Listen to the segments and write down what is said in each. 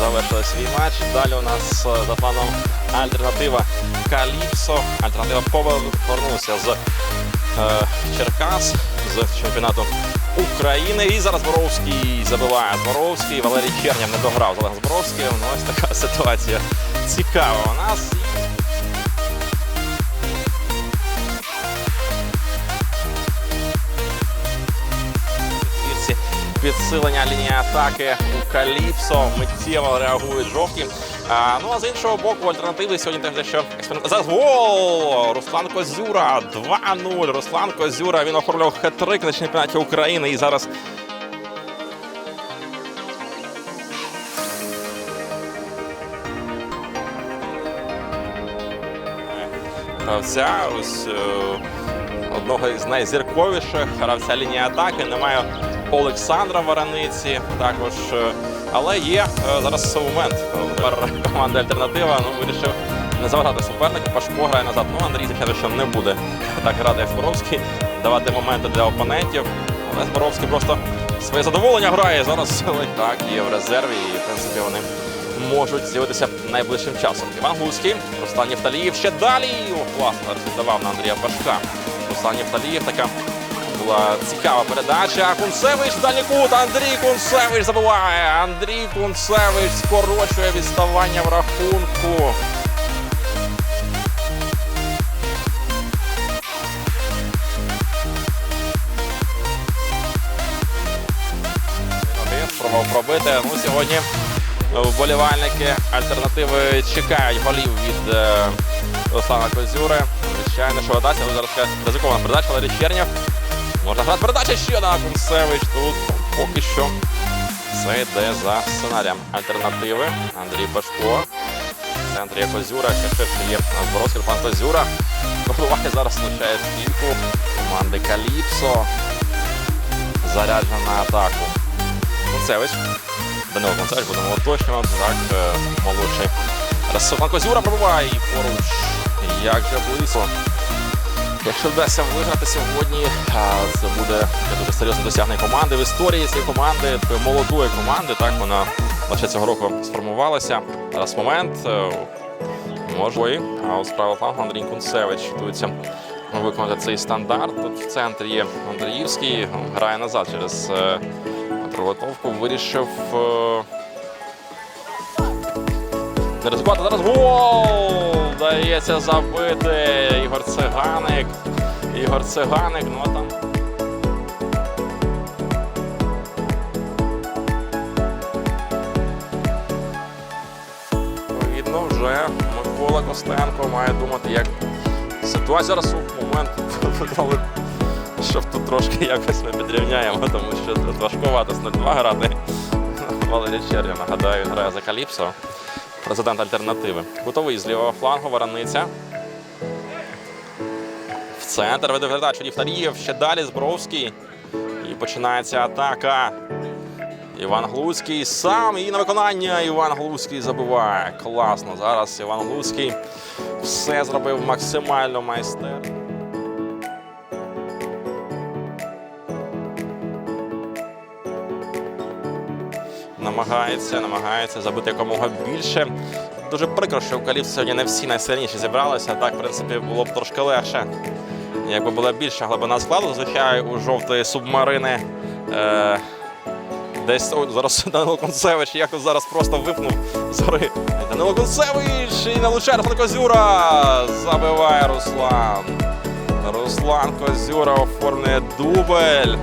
завершили свій матч. Далі у нас е, за планом альтернатива Каліпсо. Альтернатива повернулася з е, Черкас з чемпіонату України. І зараз Боровський забиває Зборовський. Валерій Чернєв не дограв з Олегом Зборовським. Ну, ось така ситуація цікава у нас. Підсилення лінії атаки у Каліпсо. Миттєво реагують жовті. А, ну а з іншого боку, альтернативи сьогодні теж дещо експеримент. Гол! Руслан Козюра 2-0. Руслан Козюра він оформлював хет-трик на чемпіонаті України і зараз. Гравця ось е, одного із найзірковіших гравця лінії атаки. Немає Олександра Вараниці також. е, Але є е, зараз момент. Тепер команда альтернатива ну, вирішив не заважати суперника. Пашко грає назад. Ну, Андрій звичайно, що не буде так грати, як Зборовський, давати моменти для опонентів. Але Зборовський просто своє задоволення грає. Зараз так є в резерві, і в принципі вони можуть з'явитися найближчим часом. Іван Гуський, Руслан Євталієв ще далі. О, класно віддавав на Андрія Пашка. Руслан Євталієв така була цікава передача. Кунцевич дальній кут. Андрій Кунцевич забиває. Андрій Кунцевич скорочує відставання в рахунку. Спробував пробити. Ну, сьогодні вболівальники альтернативи чекають голів від е, Руслана Козюри. Звичайно, що видаться. Ну, зараз ризикована передача, Валерій Чернєв. Можна грати передача ще на Кунцевич. Тут поки що все йде за сценарієм альтернативи. Андрій Пашко. В центрі Козюра, ще ширше є Зборовський пан Козюра. Пробиває зараз влучає стійку команди Каліпсо. Заряджена на атаку. Кунцевич. Данило Концевич, будемо уточнювати. Так, е, молодший. Ресуран Козюра пробиває і поруч. Як же близько. Якщо вдасться виграти сьогодні, це буде дуже серйозне досягнення команди в історії цієї команди, молодої команди. Так вона лише цього року сформувалася. Зараз момент. е, Може, а справа флангу Андрій Кунцевич готується виконати цей стандарт. Тут в центрі є Андріївський, грає назад через е, приготовку. Вирішив е, не ризикувати. Зараз гол! Вдається забити Ігор Циганик. Ігор Циганик, ну там. Відповідно, вже Микола Костенко має думати, як ситуація зараз у момент, щоб тут трошки якось ми підрівняємо, тому що важкувато з 0-2 грати. Валерій Черві, нагадаю, грає за Каліпсо, президент альтернативи. Кутовий з лівого флангу, Вараниця. В центр веде передачу Діфтарієв, ще далі Збровський. І починається атака. Іван Глуцький сам і на виконання Іван Глуцький забиває. Класно. Зараз Іван Глуцький все зробив максимально майстер. Намагається, намагається забити якомога більше. Дуже прикро, що в Калівці сьогодні не всі найсильніші зібралися. Так, в принципі, було б трошки легше. Якби була більша глибина складу, зазвичай у жовтої субмарини. Е, Десь о, зараз Данило Концевич якось зараз просто випнув з гори. Данило Концевич і не влучає Руслан Козюра. Забиває Руслан. Руслан Козюра оформлює дубль.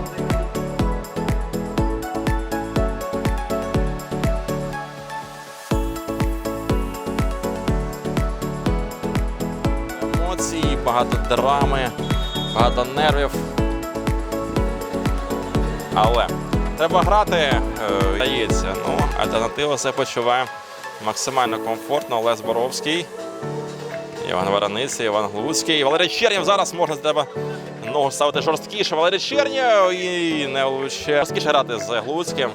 Емоції, багато драми, багато нервів. Але треба грати, е, дається. Ну, альтернатива себе почуває максимально комфортно. Олег Боровський, Іван Вараниця, Іван Глуцький. Валерій Чернєв зараз можна треба ногу ставити жорсткіше. Валерій Чернєв і не влучає. Жорсткіше грати з Глуцьким,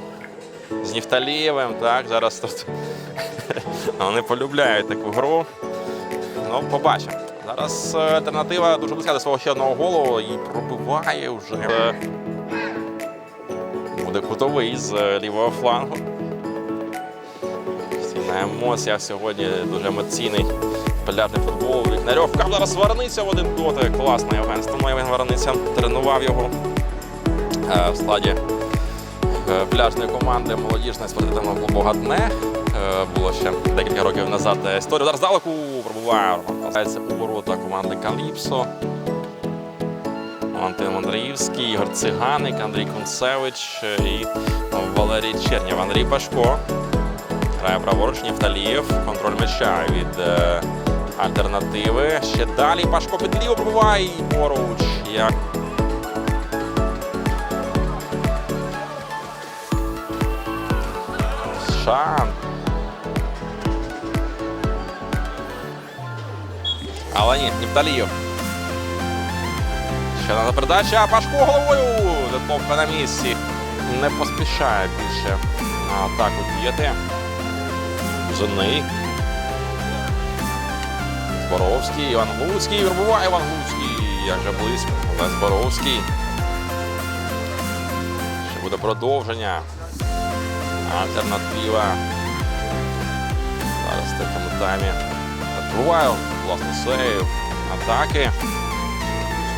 з Нівталієвим. Так, зараз тут вони полюбляють таку гру. Ну, побачимо. Зараз е, альтернатива дуже близька до свого ще одного голу і пробиває вже. Е, Буде кутовий з е, лівого флангу. на емоціях сьогодні дуже емоційний пляжний футбол. Вікнарьов зараз варниця в один дотик. Класно, Євген Станоєвин Варниця тренував його в складі пляжної команди молодіжної спортивного клубу Гатне. Е, Було ще декілька років назад е, історію. Зараз далеку пробуває у ворота команди Каліпсо. Валентин Андріївський, Ігор Циганик, Андрій Кунцевич е, і Валерій Чернєв. Андрій Пашко. Грає праворуч Нєфталієв. Контроль м'яча від альтернативи. Ще далі Пашко під ліво пробиває і поруч. Як Шан. Але ні, Нєфталієв. Ще одна передача. Пашко головою. Детовка на місці. Не поспішає більше на атаку діяти. Зони. Зборовський, Іван Глуцький. Вибуває Іван Глуцький. Як же близько. Але Зборовський. Ще буде продовження. Альтернатива. Зараз в такому таймі. Відбуває власне сейв. Атаки.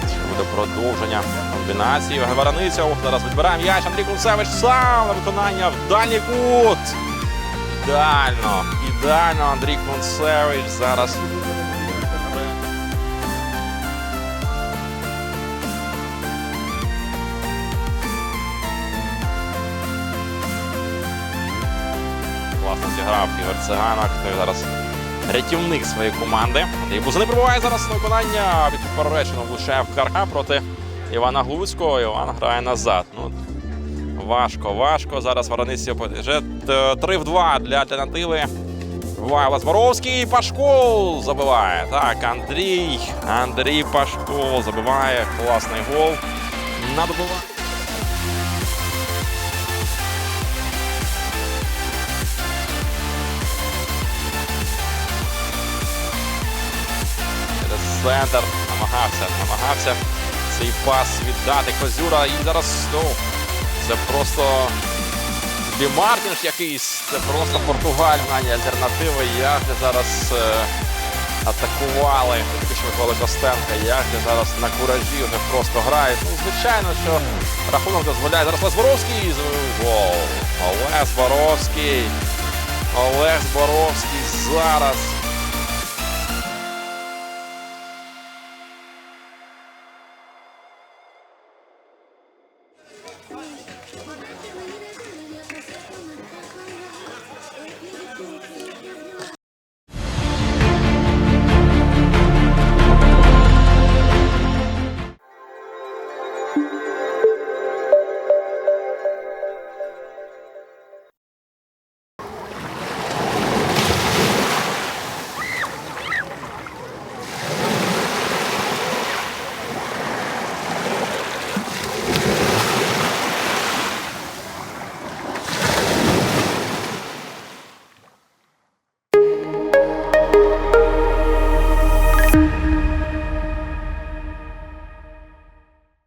Ще буде продовження комбінації. Вараниця. Ох, зараз відбирає м'яч. Андрій Кунцевич сам на виконання в дальній кут. Ідеально. Ідеально Андрій Кунцевич зараз. Класно зіграв Ігор Циганок. Той зараз рятівник своєї команди. Андрій Бузини прибуває зараз на виконання. Від поперечину влучає в карка проти Івана Глуцького. Іван грає назад. Ну, важко, важко. Зараз Вараниці вже е, 3 в 2 для альтернативи. Вайла Зборовський. Пашкол забиває. Так, Андрій. Андрій Пашкол забиває. Класний гол. На центр намагався, намагався цей пас віддати Козюра. І зараз ну, це просто Бімартінш якийсь, це просто португальна альтернатива. Як же зараз е, атакували, тільки що Миколи Костенка, як же зараз на куражі вже просто грають. Ну, звичайно, що рахунок дозволяє. Зараз Олег Боровський забив гол. Олег Боровський. Олег Боровський зараз